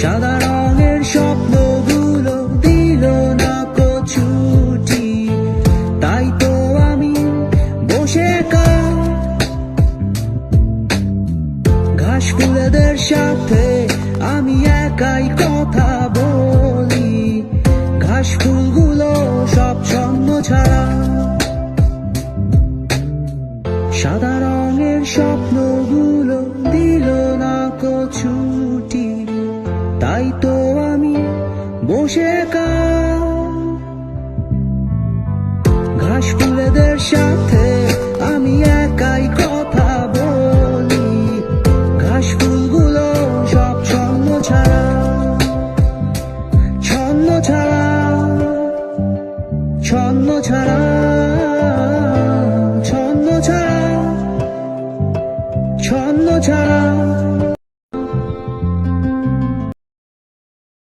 সাদা রঙের স্বপ্নগুলো দিল না কছুটি তাই তো আমি বসে ঘাস ফুলেদের সাথে আমি একাই কথা বলি। ঘাস ফুলগুলো সব ছন্ন ছাড়া। সাদা রঙের স্বপ্নগুলো তাই তো আমি বসে ঘাস ফুলেদের সাথে আমি একাই কথা বলি। ঘাস ফুলগুলো সব ছন্ন ছাড়া ছন্ন ছাড়া ছন্ন ছাড়া ছন্ন ছাড়া ছন্ন ছাড়া।